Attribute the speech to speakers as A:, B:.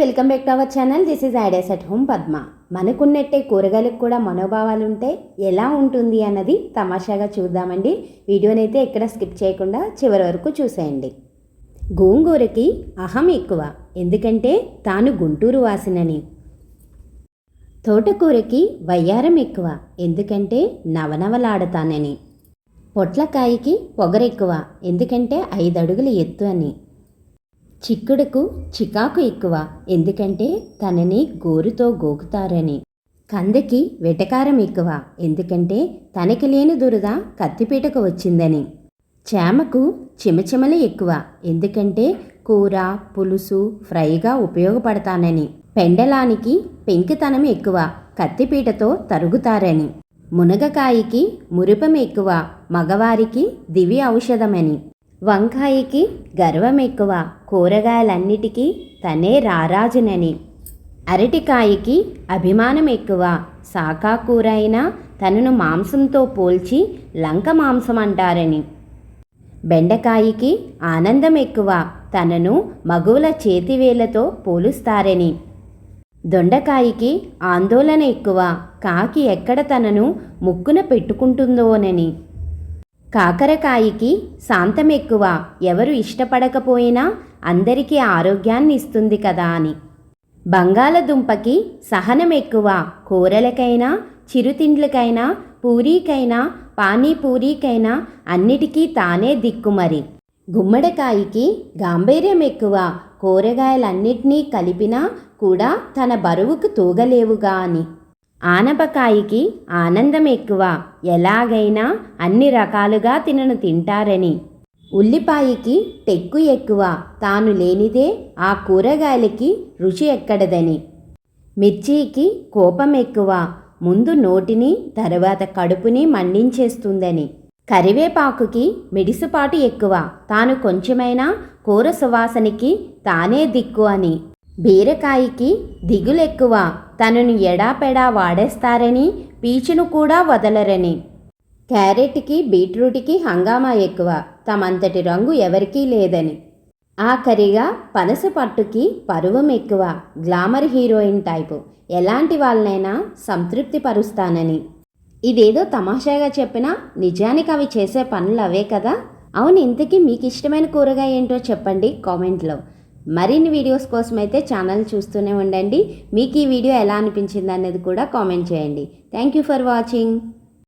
A: Welcome back to our channel. This is ideas at home Padma మనకున్నట్టే కూరగాయలకు కూడా మనోభావాలు ఉంటే ఎలా ఉంటుంది అన్నది తమాషాగా చూద్దామండి. వీడియోనైతే ఎక్కడ స్కిప్ చేయకుండా చివరి వరకు చూసేయండి. గోంగూరకి అహం ఎక్కువ. ఎందుకంటే తాను గుంటూరు వాసినని. తోటకూరకి వయ్యారం ఎక్కువ. ఎందుకంటే నవనవలాడతానని. పొట్లకాయకి పొగరెక్కువ. ఎందుకంటే ఐదు అడుగుల ఎత్తు అని. చిక్కుడుకు చికాకు ఎక్కువ. ఎందుకంటే తనని గోరుతో గోకుతారని. కందకి వెటకారం ఎక్కువ. ఎందుకంటే తనకి లేని దురద కత్తిపీటకు వచ్చిందని. చేమకు చిమచిమలు ఎక్కువ. ఎందుకంటే కూర పులుసు ఫ్రైగా ఉపయోగపడతానని. పెండలానికి పెంకితనం ఎక్కువ. కత్తిపీటతో తరుగుతారని. మునగకాయకి మురిపం ఎక్కువ. మగవారికి దివి ఔషధమని. వంకాయకి గర్వం ఎక్కువ కూరగాయలన్నిటికీ తనే రారాజునని. అరటికాయకి అభిమానం ఎక్కువ శాకాకూర అయినా తనను మాంసంతో పోల్చి లంక మాంసం అంటారని. బెండకాయకి ఆనందం ఎక్కువ తనను మగువుల చేతివేళ్ళతో పోలుస్తారని. దొండకాయకి ఆందోళన ఎక్కువ కాకి ఎక్కడ తనను ముక్కున పెట్టుకుంటుందోనని. కాకరకాయకి శాంతం ఎక్కువ ఎవరు ఇష్టపడకపోయినా అందరికీ ఆరోగ్యాన్ని ఇస్తుంది కదా అని. బంగాళదుంపకి సహనం ఎక్కువ కూరలకైనా చిరుతిండ్లకైనా పూరీకైనా పానీపూరీకైనా అన్నిటికీ తానే దిక్కుమరి గుమ్మడికాయకి గాంభీర్యం ఎక్కువ కూరగాయలన్నిటినీ కలిపినా కూడా తన బరువుకు తూగలేవుగా అని. ఆనపకాయకి ఆనందం ఎక్కువ ఎలాగైనా అన్ని రకాలుగా తినను తింటారని. ఉల్లిపాయకి టెక్కు ఎక్కువ. తాను లేనిదే ఆ కూరగాయలకి రుచి ఎక్కడదని. మిర్చికి కోపం ఎక్కువ ముందు నోటిని తర్వాత కడుపుని మండించేస్తుందని. కరివేపాకుకి మిడిసిపాటు ఎక్కువ. తాను కొంచెమైనా కూర సువాసనకి తానే దిక్కు అని. బీరకాయికి దిగులెక్కువ. తనను ఎడాపెడా వాడేస్తారని పీచును కూడా వదలరని. క్యారెట్కి బీట్రూట్కి హంగామా ఎక్కువ. తమంతటి రంగు ఎవరికీ లేదని. ఆఖరిగా పనస పట్టుకి పరువం ఎక్కువ. Glamour heroine type. ఎలాంటి వాళ్ళనైనా సంతృప్తి పరుస్తానని. ఇదేదో తమాషాగా చెప్పినా నిజానికి అవి చేసే పనులు అవే కదా? అవును ఇంతకీ మీకు ఇష్టమైన కూరగాయ ఏంటో చెప్పండి కామెంట్లో. మరిన్ని వీడియోస్ కోసం అయితే ఛానల్ చూస్తూనే ఉండండి. మీకు ఈ వీడియో ఎలా అనిపించింది అనేది కూడా కామెంట్ చేయండి. Thank you for watching